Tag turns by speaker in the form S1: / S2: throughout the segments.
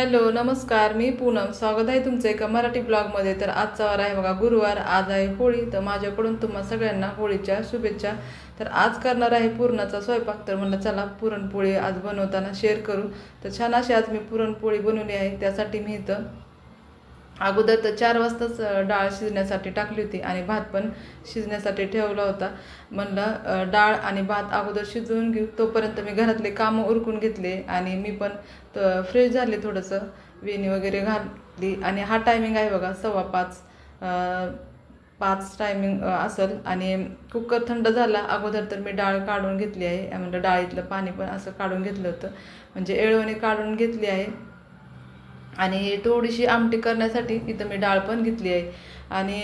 S1: Hello नमस्कार मी पूनम. स्वागत आहे तुमचं एका मराठी ब्लॉगमध्ये. तर आजचा वार आहे बघा गुरुवार. आज आहे होळी. तर माझ्याकडून तुम्हा सगळ्यांना होळीच्या शुभेच्छा. तर आज करणार आहे पुरणाचा स्वयंपाक. तर म्हणलं चला पुरणपोळी आज बनवताना शेअर करू. तर छान अशी आज मी पुरणपोळी बनवली आहे. त्यासाठी मी इथं अगोदर तर चार वाजताच डाळ शिजण्यासाठी टाकली होती आणि भात पण शिजण्यासाठी ठेवला होता. म्हणलं डाळ आणि भात अगोदर शिजवून घेऊ. तोपर्यंत मी घरातले कामं उरकून घेतले आणि मी पण फ्रेश झाले थोडंसं. वेणी वगैरे घातली आणि हा टायमिंग आहे बघा सव्वा पाच पाच टायमिंग असेल. आणि कुकर थंड झाला अगोदर तर मी डाळ काढून घेतली आहे. म्हणजे डाळीतलं पाणी पण असं काढून घेतलं होतं. म्हणजे एळवणी काढून घेतली आहे. आणि थोडीशी आमटी करण्यासाठी इथं मी डाळ पण घेतली आहे. आणि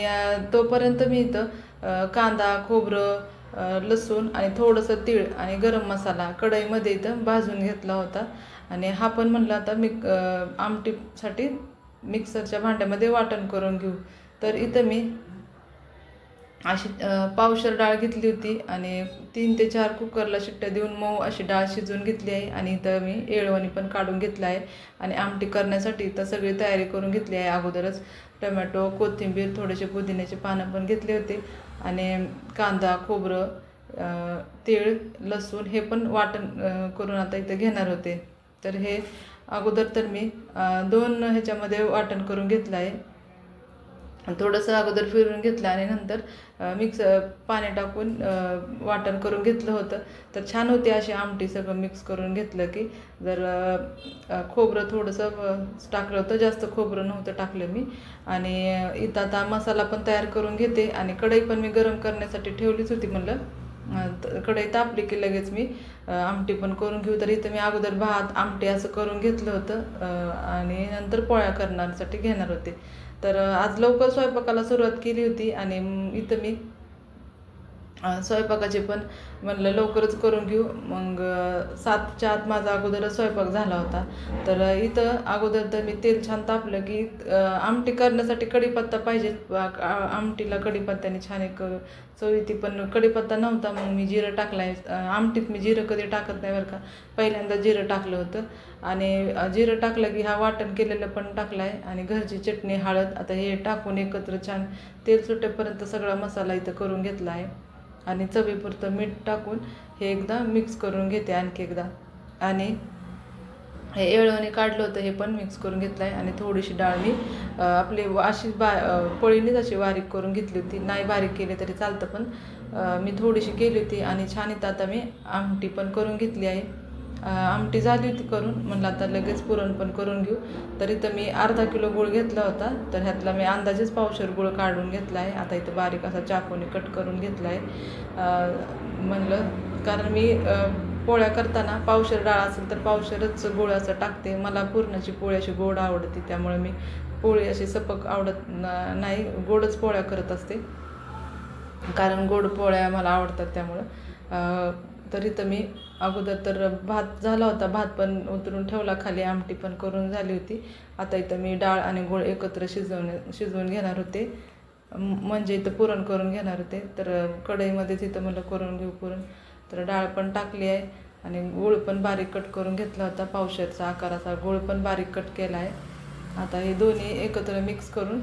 S1: तोपर्यंत मी इथं कांदा खोबरं लसूण आणि थोडंसं तीळ आणि गरम मसाला कढईमध्ये इथं भाजून घेतला होता. आणि हा पण म्हणलं आता मी आमटीसाठी मिक्सरच्या भांड्यामध्ये वाटण करून घेऊ. तर इथं मी अशी पावशर डाळ घेतली होती आणि तीन ते चार कुकरला शिट्ट्या देऊन मऊ अशी डाळ शिजवून घेतली आहे आणि इथं मी येळवणी पण काढून घेतलं आहे आणि आमटी करण्यासाठी इथं सगळी तयारी करून घेतली आहे. अगोदरच टमॅटो कोथिंबीर थोडेसे पुदिन्याचे पानं पण घेतले होते आणि कांदा खोबरं तीळ लसूण हे पण वाटण करून आता इथं घेणार होते. तर हे अगोदर तर मी दोन ह्याच्यामध्ये वाटण करून घेतलं आहे. थोडंसं अगोदर फिरून घेतलं आणि नंतर मिक्स पाणी टाकून वाटण करून घेतलं होतं. तर छान होती अशी आमटी सगळं मिक्स करून घेतलं की जर खोबरं थोडंसं टाकलं होतं जास्त खोबरं नव्हतं टाकलं मी. आणि इथं आता मसाला पण तयार करून घेते आणि कढई पण मी गरम करण्यासाठी ठेवलीच होती म्हणलं. कढई तापली की लगेच मी आमटी पण करून घेऊ. तर इथं मी अगोदर भात आमटी असं करून घेतलं होतं आणि नंतर पोळ्या करण्यासाठी घेणार होते. तर आज लवकर स्वयंपाकाला सुरुवात केली होती आणि इथं मी स्वयंपाकाचे पण म्हणलं लवकरच करून घेऊ. मग सातच्या आत माझा अगोदरच स्वयंपाक झाला होता. तर इथं अगोदर तर मी तेल छान तापलं की आमटी करण्यासाठी कढीपत्ता पाहिजे. आमटीला कढीपत्त्याने छान एक चव येते. पण कढीपत्ता नव्हता मग मी जिरं टाकला आहे आमटीत मी जिरं कधी टाकत नाही बरं का. पहिल्यांदा जिरं टाकलं होतं. आणि जिरं टाकलं की हा वाटण केलेलं पण टाकला आहे आणि घरची चटणी हळद आता हे टाकून एकत्र छान तेल सुटेपर्यंत सगळा मसाला इथं करून घेतला आहे. आणि चवीपुरतं मीठ टाकून हे एकदा मिक्स करून घेते आणखी एकदा. आणि हे येळवणी काढलं होतं हे पण मिक्स करून घेतलं आहे आणि थोडीशी डाळ मी आपली अशी बा पळीनेच पळीनीच अशी बारीक करून घेतली होती. नाही बारीक केली तरी चालतं पण मी थोडीशी केली होती आणि छान इथं आता मी आमटी पण करून घेतली आहे. आमटी झाली होती करून. म्हणलं आता लगेच पुरण पण करून घेऊ. तर इथं मी अर्धा किलो गुळ घेतला होता. तर ह्यातला मी अंदाजेच पावशर गुळ काढून घेतला आहे. आता इथं बारीक असा चाकूने कट करून घेतला आहे. म्हणलं कारण मी पोळ्या करताना पावशर डाळ असेल तर पावशरच गोळ असं टाकते. मला पुरणाची पोळी अशी गोड आवडते. त्यामुळे मी पोळी अशी सपक आवडत न- नाही गोडच पोळ्या करत असते. कारण गोड पोळ्या मला आवडतात त्यामुळं. तरी तर इथं मी अगोदर तर भात झाला होता भात पण उतरून ठेवला खाली आमटी पण करून झाली होती. आता इथं मी डाळ आणि गोळ एकत्र शिजवणे शिजवून घेणार होते. म्हणजे इथं पुरण करून घेणार होते. तर कढईमध्येच इथं मला करून घेऊ पुरण. तर डाळ पण टाकली आहे आणि गूळ पण बारीक कट करून घेतला होता. पावशेरचा आकाराचा गूळ पण बारीक कट केला आहे. आता हे दोन्ही एकत्र मिक्स करून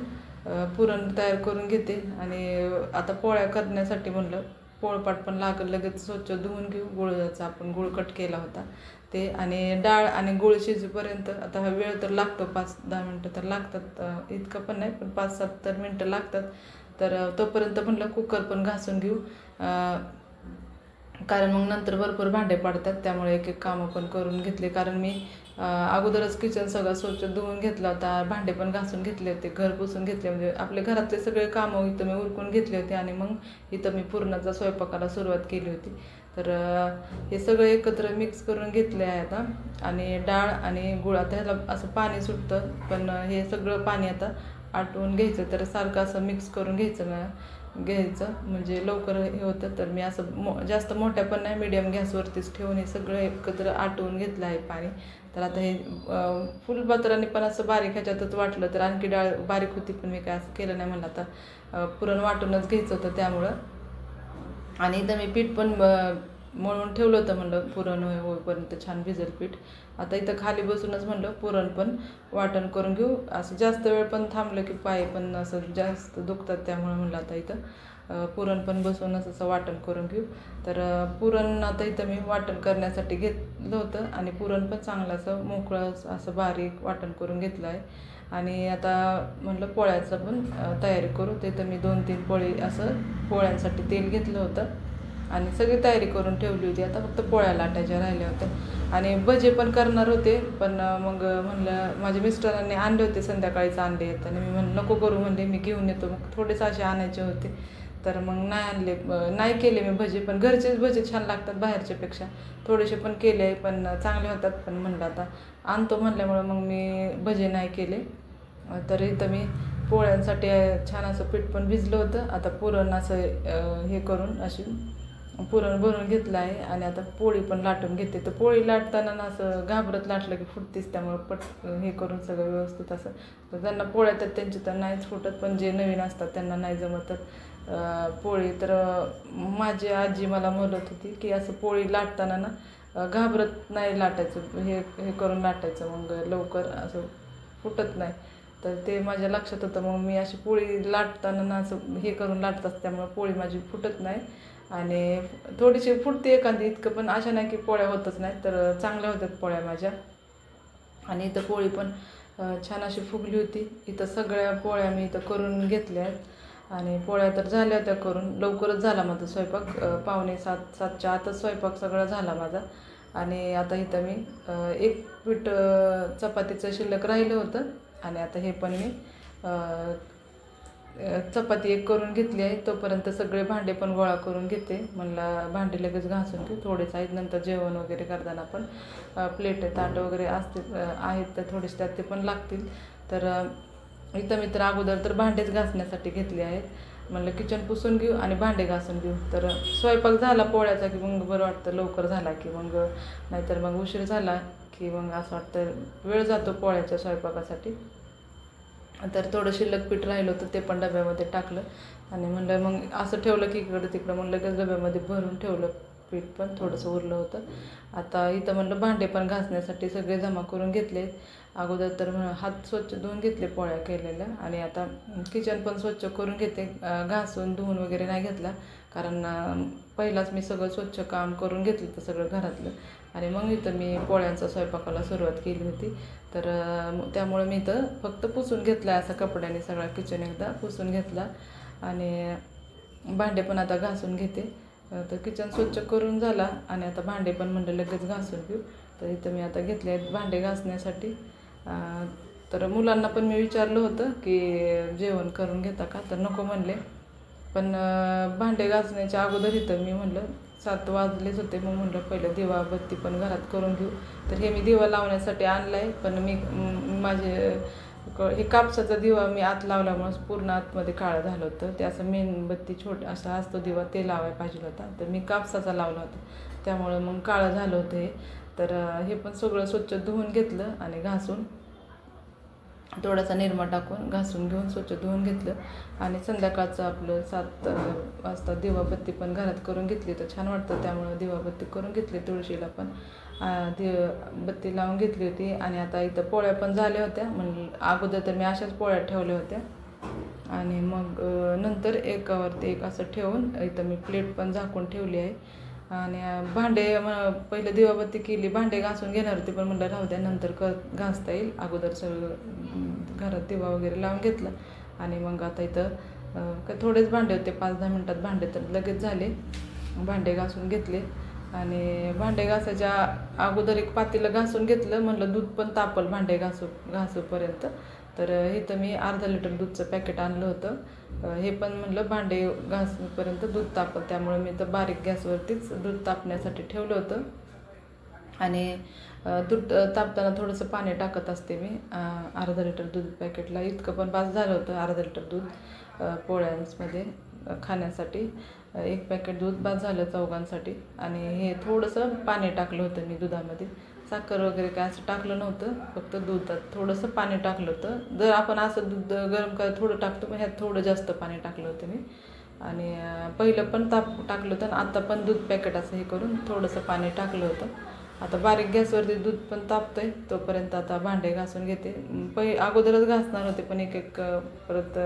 S1: पुरण तयार करून घेते. आणि आता पोळ्या करण्यासाठी म्हणलं पोळपाट पण लागल लगेच स्वच्छ धुवून घेऊ गुळाचा आपण गुळ कट केला होता. ते आणि डाळ आणि गुळ शिजूपर्यंत आता हा वेळ तर लागतो पाच दहा मिनटं तर लागतात इतकं पण नाही पण पाच सात तर मिनटं लागतात. तर तोपर्यंत म्हणलं कुकर पण घासून घेऊ. कारण मग नंतर भरपूर भांडे पडतात त्यामुळे एक एक कामं पण करून घेतले. कारण मी अगोदरच किचन सगळं स्वच्छ धुवून घेतला होता भांडे पण घासून घेतले होते घर पुसून घेतले. म्हणजे आपले घरातले सगळे कामं इथं मी उरकून घेतले होते आणि मग इथं मी पूर्णाचा स्वयंपाकाला सुरुवात केली होती. तर हे सगळं एकत्र मिक्स करून घेतले आहे आता. आणि डाळ आणि गुळ आता ह्याला असं पाणी सुटतं पण हे सगळं पाणी आता आटवून घ्यायचं. तर सारखं असं मिक्स करून घ्यायचं ना. घ्यायचं. म्हणजे लवकर हे होतं तर मी असं मो जास्त मोठ्या पण नाही मिडियम गॅसवरतीच ठेवून हे सगळं एकत्र आटवून घेतलं आहे पाणी. तर आता हे फुल बतराने पण असं बारीक ह्याच्यातच वाटलं तर आणखी डाळ बारीक होती पण मी काय असं केलं नाही म्हणलं. आता पुरण वाटूनच घ्यायचं होतं त्यामुळं. आणि इथं मी पीठ पण ब- मळून ठेवलं होतं म्हणलं पुरण होईपर्यंत छान भिजेल पीठ. आता इथं खाली बसूनच म्हणलं पुरण पण वाटण करून घेऊ. असं जास्त वेळ पण थांबलं की पाय पण असं जास्त दुखतात त्यामुळे म्हणलं आता इथं. पुरण पण बसूनच असं वाटण करून घेऊ. तर पुरण आता इथं मी वाटण करण्यासाठी घेतलं होतं आणि पुरण पण चांगलं असं मोकळं असं- असं बारीक वाटण करून घेतलं आहे. आणि आता म्हटलं पोळ्याचं पण तयारी करू. ते तर मी दोन तीन पोळी असं पोळ्यांसाठी तेल घेतलं होतं. आणि सगळी तयारी करून ठेवली होती. आता फक्त पोळ्या लाटायच्या राहिल्या होत्या. आणि भजे पण करणार होते पण मग म्हणलं माझ्या मिस्टरांनी आणले होते संध्याकाळीच आणले आहेत आणि मी म्हणलं नको करू म्हणले मी घेऊन येतो. मग थोडेच असे आणायचे होते. तर मग नाही आणले नाही केले मी भजे पण घरचेच भजे छान लागतात बाहेरच्यापेक्षा थोडेसे पण केले पण चांगले होतात. पण म्हणलं आता आणतो म्हणल्यामुळं मग मी भजे नाही केले. तर इथं मी पोळ्यांसाठी छान असं पीठ पण भिजलं होतं. आता पुरण असं हे करून अशी पुरण भरून घेतलं आहे आणि आता पोळी पण लाटून घेते. तर पोळी लाटताना ना असं घाबरत लाटलं की फुटतेच त्यामुळं पट हे करून सगळं व्यवस्थित असं. तर त्यांना पोळ्या तर त्यांची तर नाहीच फुटत पण जे नवीन असतात त्यांना नाही जमत. तर पोळी तर माझी आजी मला म्हणत होती की असं पोळी लाटताना ना घाबरत नाही लाटायचं हे हे करून लाटायचं. मग लवकर असं फुटत नाही. तर ते माझ्या लक्षात होतं मग मी अशी पोळी लाटताना ना असं हे करून लाटत त्यामुळे पोळी माझी फुटत नाही. आणि थोडीशी फुटते एखादी इतकं पण अशा नाही की पोळ्या होतच नाही तर चांगल्या होत्यात पोळ्या माझ्या. आणि इथं पोळी पण छान अशी फुगली होती. इथं सगळ्या पोळ्या मी इथं करून घेतल्या आहेत. आणि पोळ्या तर झाल्या होत्या करून लवकरच झाला माझा स्वयंपाक. पावणे सात सातच्या आतच स्वयंपाक सगळा झाला माझा. आणि आता इथं मी एक पीठ चपातीचं शिल्लक राहिलं होतं. आणि आता हे पण मी चपाती एक करून घेतली आहे. तोपर्यंत सगळे भांडे पण गोळा करून घेते. म्हणला भांडे लगेच घासून घेऊ थोडेच आहेत. नंतर जेवण वगैरे करताना पण प्लेट ताट वगैरे असतील आहेत तर थोडेसे त्यात ते पण लागतील. तर इथं मी तर अगोदर तर भांडेच घासण्यासाठी घेतले आहेत. म्हणलं किचन पुसून घेऊ आणि भांडे घासून घेऊ. तर स्वयंपाक झाला पोळ्याचा की मग बरं वाटतं लवकर झाला की मग नाहीतर मग उशीर झाला की मग असं वाटतं वेळ जातो पोळ्याच्या स्वयंपाकासाठी. तर थोडं शिल्लक पीठ राहिलं होतं ते पण डब्यामध्ये टाकलं. आणि म्हणलं मग असं ठेवलं की इकडं तिकडं मग लगेच डब्यामध्ये भरून ठेवलं. पीठ पण थोडंसं उरलं होतं. आता इथं म्हणलं भांडे पण घासण्यासाठी सगळे जमा करून घेतले अगोदर तर हात स्वच्छ धुवून घेतले पोळ्या केलेल्या. आणि आता किचन पण स्वच्छ करून घेते. घासून धुवून वगैरे नाही घेतला. कारण पहिलाच मी सगळं स्वच्छ काम करून घेतलं तर सगळं घरातलं. आणि मग इथं मी पोळ्यांचा स्वयंपाकाला सुरुवात केली होती. तर त्यामुळं त्यामुळे मी इथं फक्त पुसून घेतला असा कपड्याने सगळा किचन एकदा पुसून घेतला. आणि भांडे पण आता घासून घेते. तर किचन स्वच्छ करून झाला आणि आता भांडे पण म्हणलं लगेच घासून घेऊ. तर इथं मी आता घेतले आहेत भांडे घासण्यासाठी. तर मुलांना पण मी विचारलं होतं की जेवण करून घेता का? तर नको म्हणले. पण भांडे घासण्याच्या अगोदर इथं मी म्हणलं सात वाजलेच होते मग म्हणलं पहिलं दिवा बत्ती पण घरात करून घेऊ. तर हे मी दिवा लावण्यासाठी आणलं आहे पण मी माझे क- हे कापसाचा दिवा मी आत लावल्यामुळं पूर्ण आतमध्ये काळं झालं होतं. ते असं मेणबत्ती छोट असा असतो दिवा ते लावायला पाहिजे होता. तर मी कापसाचा लावला होता. त्यामुळं मग काळं झालं होतं हे. तर हे पण सगळं स्वच्छ धुवून घेतलं आणि घासून थोडासा निरमा टाकून घासून घेऊन स्वच्छ धुवून घेतलं. आणि संध्याकाळचं आपलं सात वाजता दिवाबत्ती पण घरात करून घेतली. तर छान वाटतं त्यामुळं दिवाबत्ती करून घेतली तुळशीला पण. दि दिव बत्ती लावून घेतली होती. आणि आता इथं पोळ्या पण झाल्या होत्या. म्हणजे अगोदर तर मी अशाच पोळ्या ठेवल्या होत्या. आणि मग नंतर एकावरती एक असं ठेवून इथं मी प्लेट पण झाकून ठेवली आहे. आणि भांडे म- पहिले दिवाबत्ती केली भांडे घासून घेणार होते पण म्हणलं राहू द्या नंतर क घासता येईल. अगोदर सगळं घरात दिवा वगैरे लावून घेतला. आणि मग आता इथं काय थोडेच भांडे होते पाच दहा मिनटात भांडे तर लगेच झाले. भांडे घासून घेतले. आणि भांडे घासायच्या अगोदर एक पातीला घासून घेतलं. म्हणलं दूध पण तापल भांडे घासू घासूपर्यंत. तर इथं मी अर्धा लिटर दूधचं पॅकेट आणलं होतं. हे पण म्हणलं भांडे घासपर्यंत दूध तापत त्यामुळे मी तर बारीक गॅसवरतीच दूध तापण्यासाठी ठेवलं होतं. आणि दूध तापताना थोडंसं पाणी टाकत असते मी. अर्धा लिटर दूध पॅकेटला इतकं पण बास झालं होतं अर्धा लिटर दूध पोळ्यांमध्ये खाण्यासाठी. एक पॅकेट दूध बाद झालं चौघांसाठी. आणि हे थोडंसं पाणी टाकलं होतं मी दुधामध्ये. साखर वगैरे काय असं टाकलं नव्हतं फक्त दुधात थोडंसं पाणी टाकलं होतं. जर आपण असं दूध गरम कर थोडं टाकतो पण ह्यात थोडं जास्त पाणी टाकलं होतं मी. आणि पहिलं पण ताप टाकलं होतं आणि आत्ता पण दूध पॅकेट असं हे करून थोडंसं पाणी टाकलं होतं. आता बारीक गॅसवरती दूध पण तापतं आहे तोपर्यंत आता भांडे घासून घेते. पहि पै अगोदरच घासणार होते पण एक एक परत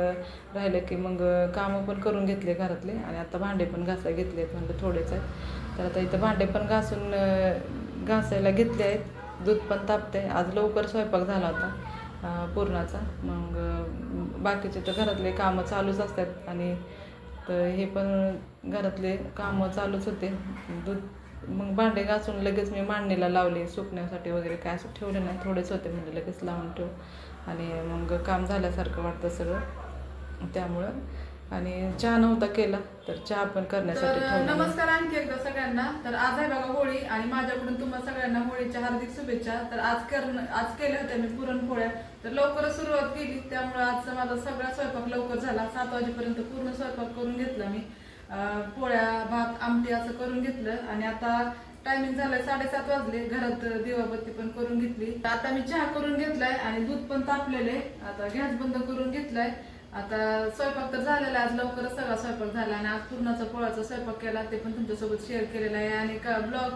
S1: राहिलं की मग कामं पण करून घेतले घरातले आणि आता भांडे पण घासायला घेतले आहेत म्हणलं थोडेच आहेत. तर आता इथं भांडे पण घासून घासायला घेतले आहेत. दूध पण तापते आज लवकर स्वयंपाक झाला होता पूर्णाचा पुरणाचा. मग बाकीचे तर घरातले कामं चालूच असतात. आणि तर हे पण घरातले कामं चालूच होते. दूध मग भांडे घासून लगेच मी मांडणीला लावले. सुकण्यासाठी वगैरे काय असं ठेवले नाही. थोडेच होते म्हणजे लगेच लावून ठेव. आणि मग काम झाल्यासारखं वाटतं सगळं. त्यामुळं आणि चहा नव्हता केला तर चहा पण करण्यासाठी
S2: तर
S1: ठेवला.
S2: नमस्कार आणखी एकदा सगळ्यांना. तर आज आहे बघा होळी आणि माझ्याकडून तुम्हा सगळ्यांना होळीच्या हार्दिक शुभेच्छा. तर आज करण आज केल्या होत्या मी पुरणपोळ्या. तर लवकरच सुरुवात केली त्यामुळे आजचा माझा सगळा स्वयंपाक लवकर झाला. सात वाजेपर्यंत पूर्ण स्वयंपाक करून घेतला मी. अं, पोळ्या भात आमटी असं करून घेतलं. आणि आता टायमिंग झालंय साडेसात वाजले. घरात दिवाबत्ती पण करून घेतली. तर आता मी चहा करून घेतलाय आणि दूध पण तापलेले आता गॅस बंद करून घेतलाय. आता स्वयंपाक तर झालेला आहे. आज लवकरच सगळा स्वयंपाक झाला आणि आज पूर्णाचा पोळाचा स्वयंपाक केला. ते पण तुमच्यासोबत शेअर केलेला आहे. आणि का ब्लॉग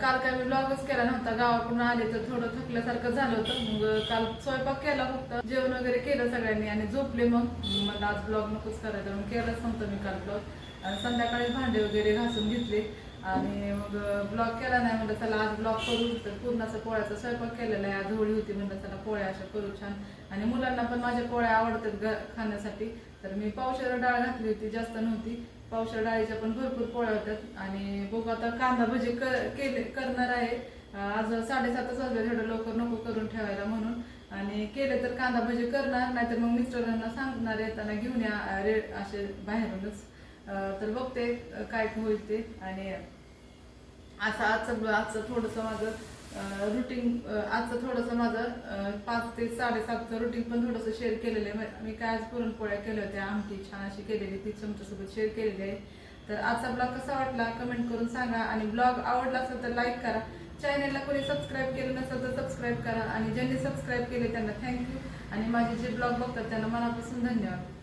S2: काल काय मी ब्लॉगच केला नव्हता. गावाकडून आले तर थोडं थकल्यासारखं झालं होतं. मग काल स्वयंपाक केला फक्त. जेवण वगैरे केलं सगळ्यांनी आणि झोपले मग. मला आज ब्लॉग नकोच करायचं म्हणून केलंच नव्हतं मी काल ब्लॉग आणि संध्याकाळी भांडे वगैरे घासून घेतले. आणि मग ब्लॉग केला नाही म्हणलं चला आज ब्लॉग करू. तर पूर्णाचा पोळ्याचा स्वयंपाक केलेला आहे. आज होळी होती म्हणलं चला पोळ्या अशा करू छान. आणि मुलांना पण माझ्या पोळ्या आवडतात ग खाण्यासाठी. तर मी पावशेर डाळ घातली होती जास्त नव्हती. पावशेर डाळीच्या पण भरपूर पोळ्या होतात आणि बघू आता कांदा भजी केले करणार आहे. आज साडेसातच वाजले थोडं लवकर नको करून ठेवायला म्हणून. आणि केले तर कांदा भजी करणार नाहीतर मग मिस्टरांना सांगणार येताना घेऊन या अं, रे असे बाहेरूनच. तर बघते काय होईल ते. आणि असं आजचं आजचं थोडंसं माझं रुटीन आजचं थोडंसं माझं पाच ते साडेसातचं रुटीन पण थोडंसं शेअर केलेलं आहे. मी- मी काय आज पुरणपोळ्या केल्या होत्या आमटी छान अशी केलेली ती तुमच्यासोबत शेअर केलेली आहे. तर आजचा ब्लॉग कसा वाटला कमेंट करून सांगा आणि ब्लॉग आवडला असेल तर लाईक करा. चॅनेलला कोणी सबस्क्राईब केलं नसेल तर सबस्क्राईब करा आणि ज्यांनी सबस्क्राईब केले त्यांना थँक्यू आणि माझे जे ब्लॉग बघतात त्यांना मनापासून धन्यवाद.